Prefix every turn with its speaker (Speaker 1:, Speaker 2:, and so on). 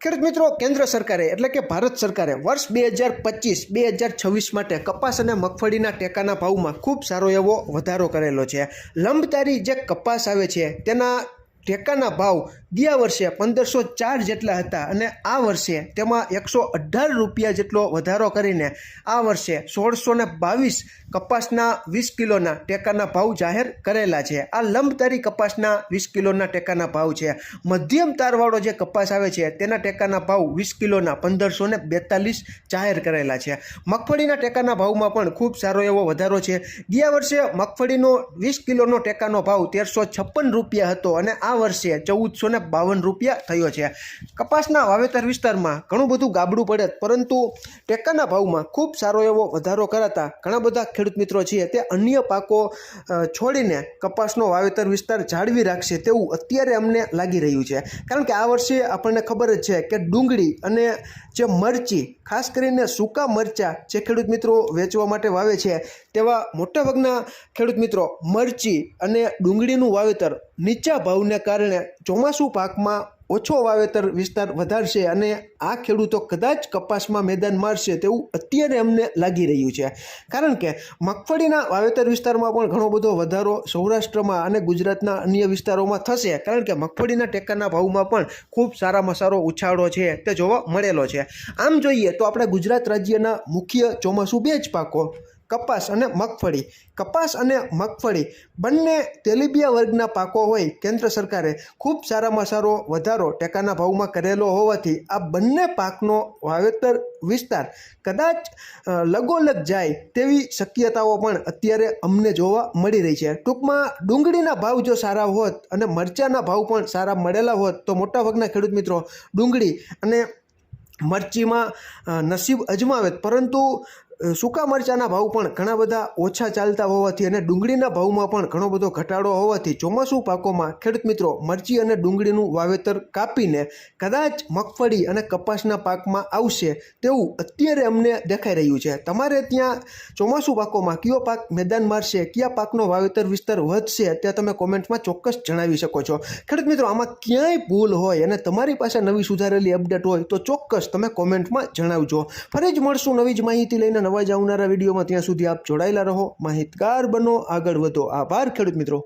Speaker 1: ખેડૂત મિત્રો, કેન્દ્ર સરકારે, એટલે કે ભારત સરકારે વર્ષ બે હજાર પચીસ, બે હજાર છવ્વીસ માટે કપાસ અને મગફળીના ટેકાના ભાવમાં ખૂબ સારો એવો વધારો કરેલો છે. લંબતારી જે કપાસ આવે છે, તેના ટેકાના ભાવ ગયા વર્ષે પંદરસો ચાર જેટલા હતા અને આ વર્ષે તેમાં એકસો અઢાર રૂપિયા જેટલો વધારો કરીને આ વર્ષે સોળસો ને બાવીસ કપાસના વીસ કિલોના ટેકાના ભાવ જાહેર કરેલા છે. આ લંબતારી કપાસના વીસ કિલોના ટેકાના ભાવ છે. મધ્યમ તારવાળો જે કપાસ આવે છે તેના ટેકાના ભાવ વીસ કિલોના પંદરસો ને બેતાલીસ જાહેર કરેલા છે. મગફળીના ટેકાના ભાવમાં પણ ખૂબ સારો એવો વધારો છે. ગયા વર્ષે મગફળીનો વીસ કિલોનો ટેકાનો ભાવ તેરસો છપ્પન રૂપિયા હતો અને આ વર્ષે ચૌદસો ને બાવન રૂપિયા થયો છે. કપાસના વાવેતર વિસ્તારમાં ઘણું બધું ગાબડું પડે, પરંતુ ટેકાના ભાવમાં ખૂબ સારો એવો વધારો કરાતા ઘણા બધા ખેડૂત મિત્રો છે તે અન્ય પાકો છોડીને કપાસનો વાવેતર વિસ્તાર જાળવી રાખશે તેવું અત્યારે અમને લાગી રહ્યું છે. કારણ કે આ વર્ષે આપણને ખબર જ છે કે ડુંગળી અને જે મરચી, ખાસ કરીને સૂકા મરચાં જે ખેડૂત મિત્રો વેચવા માટે વાવે છે, તેવા મોટાભાગના ખેડૂત મિત્રો મરચી અને ડુંગળીનું વાવેતર નીચા ભાવને કારણે ચોમાસું પાકમાં ઓછો વાવેતર વિસ્તાર વધારશે અને આ ખેડૂતો કદાચ કપાસમાં મેદાન મારશે તેવું અત્યારે અમને લાગી રહ્યું છે. કારણ કે મગફળીના વાવેતર વિસ્તારમાં પણ ઘણો બધો વધારો સૌરાષ્ટ્રમાં અને ગુજરાતના અન્ય વિસ્તારોમાં થશે. કારણ કે મગફળીના ટેકાના ભાવમાં પણ ખૂબ સારામાં સારો ઉછાળો છે, તે જોવા મળેલો છે. આમ જોઈએ તો આપણા ગુજરાત રાજ્યના મુખ્ય ચોમાસું બે જ પાકો કપાસ અને મગફળી. કપાસ અને મગફળી બંને તેલીબિયા વર્ગના પાકો હોય કેન્દ્ર સરકારે ખૂબ સારામાં સારો વધારો ટેકાના ભાવમાં કરેલો હોવાથી આ બંને પાકનો વાવેતર વિસ્તાર કદાચ લગોલગ જાય તેવી શક્યતાઓ પણ અત્યારે અમને જોવા મળી રહી છે. ટૂંકમાં ડુંગળીના ભાવ જો સારા હોત અને મરચાના ભાવ પણ સારા મળેલા હોત તો મોટાભાગના ખેડૂત મિત્રો ડુંગળી અને મરચીમાં નસીબ અજમાવે પરંતુ સૂકા મરચાના ભાવ પણ ઘણા બધા ઓછા ચાલતા હોવાથી અને ડુંગળીના ભાવમાં પણ ઘણો બધો ઘટાડો હોવાથી ચોમાસું પાકોમાં ખેડૂત મિત્રો મરચી અને ડુંગળીનું વાવેતર કાપીને કદાચ મગફળી અને કપાસના પાકમાં આવશે તેવું અત્યારે અમને દેખાઈ રહ્યું છે. તમારે ત્યાં ચોમાસું પાકોમાં કયો પાક મેદાન મારશે, કયા પાકનો વાવેતર વિસ્તાર વધશે, તે તમે કોમેન્ટમાં ચોક્કસ જણાવી શકો છો. ખેડૂત મિત્રો, આમાં ક્યાંય ભૂલ હોય અને તમારી પાસે નવી સુધારેલી અપડેટ હોય તો ચોક્કસ તમે કોમેન્ટમાં જણાવજો. ફરી જ મળશું નવી જ માહિતી લઈને. નવા જ આવનારા વિડીયોમાં ત્યાં સુધી આપ જોડાયેલા રહો. માહિતગાર બનો, આગળ વધો. આભાર ખેડૂત મિત્રો.